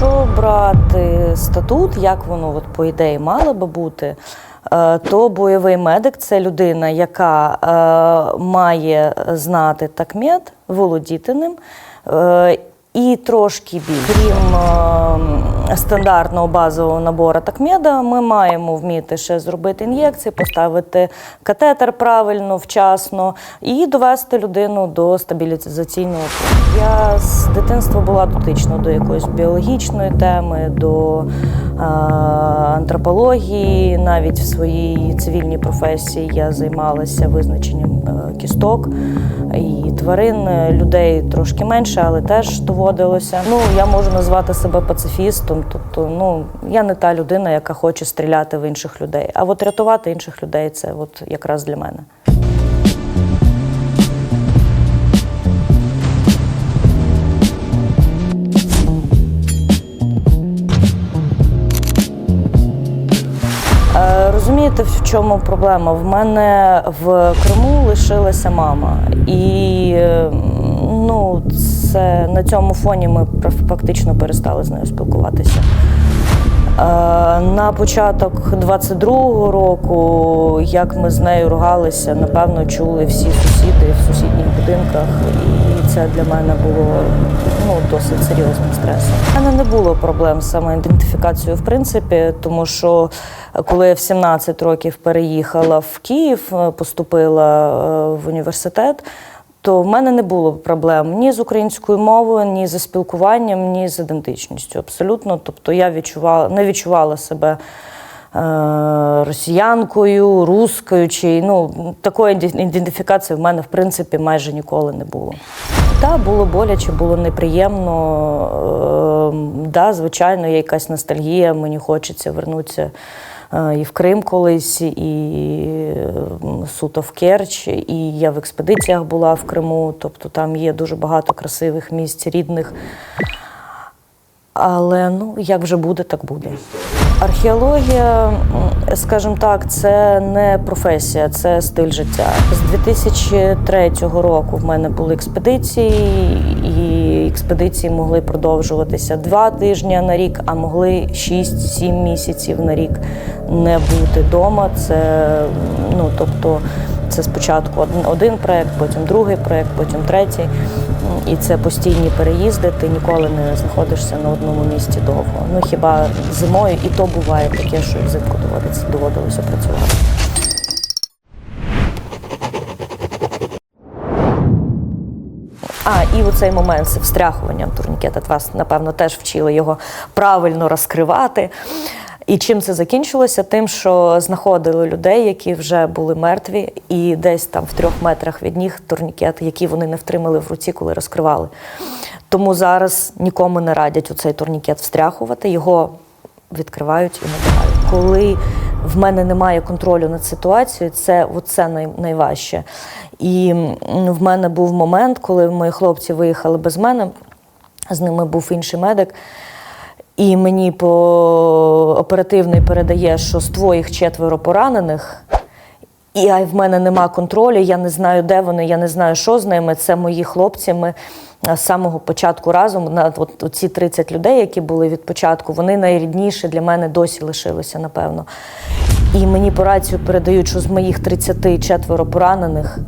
Якщо брати статут, як воно от, по ідеї мало би бути, е, то бойовий медик це людина, яка е, має знати такмет, володіти ним. І трошки більше. Крім е, стандартного базового набору такмеда, ми маємо вміти ще зробити ін'єкції, поставити катетер правильно, вчасно і довести людину до стабілізаційного. Я з дитинства була дотична до якоїсь біологічної теми, до е, антропології. Навіть в своїй цивільній професії я займалася визначенням е, кісток і тварин, людей трошки менше, але теж доводилося. Ну, я можу назвати себе пацифістом, тобто, ну, я не та людина, яка хоче стріляти в інших людей. А от рятувати інших людей це от якраз для мене. Е, Розумієте, в чому проблема? В мене в Криму лишилася мама, і е, ну, це на цьому фоні ми фактично перестали з нею спілкуватися. Е, На початок 22-го року, як ми з нею ругалися, напевно, чули всі сусіди в сусідніх будинках, і це для мене було ну, досить серйозним стресом. У мене не було проблем з самоідентифікацією, в принципі, тому що е, коли я в 17 років переїхала в Київ, е, поступила в університет. То в мене не було проблем ні з українською мовою, ні зі спілкуванням, ні з ідентичністю. Абсолютно. Тобто я відчувала, не відчувала себе е, росіянкою, рускою, чи ну, такої ідентифікації в мене в принципі майже ніколи не було. Так, було боляче, було неприємно. Е, да, звичайно, є якась ностальгія, мені хочеться вернутися. Е, І в Крим колись, і суто в Керч, і я в експедиціях була в Криму. Тобто там є дуже багато красивих місць рідних. Але ну як вже буде, так буде. Археологія, скажімо так, це не професія, це стиль життя. З 2003 року в мене були експедиції, і експедиції могли продовжуватися два тижні на рік, а могли 6-7 місяців на рік не бути вдома. Це ну тобто. Це спочатку один, проєкт, потім другий проєкт, потім третій. І це постійні переїзди. Ти ніколи не знаходишся на одному місці довго. Ну хіба зимою і то буває таке, що взимку доводиться доводилося працювати. А, і у цей момент з встряхуванням турнікета вас, напевно, теж вчили його правильно розкривати. І чим це закінчилося? Тим, що знаходили людей, які вже були мертві, і десь там в трьох метрах від них турнікет, який вони не втримали в руці, коли розкривали. Тому зараз нікому не радять у цей турнікет встряхувати, його відкривають і надягають. Коли в мене немає контролю над ситуацією, це оце най, найважче. І в мене був момент, коли мої хлопці виїхали без мене, з ними був інший медик. І мені по оперативний передає, що з твоїх четверо поранених, і в мене нема контролю, я не знаю, де вони, я не знаю, що з ними. Це мої хлопці. Ми з самого початку разом, на от, ці 30 людей, які були від початку, вони найрідніші для мене досі лишилися, напевно. І мені по рацію передають, що з моїх 34 поранених,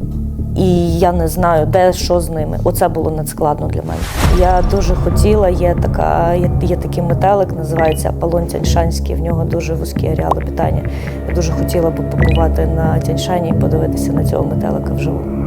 і я не знаю, де що з ними. Оце було надскладно для мене. Я дуже хотіла, є така, є, є такий метелик, називається Аполлон Тяньшанський. В нього дуже вузькі ареали питання. Я дуже хотіла б побувати на Тяньшані і подивитися на цього метелика вживу.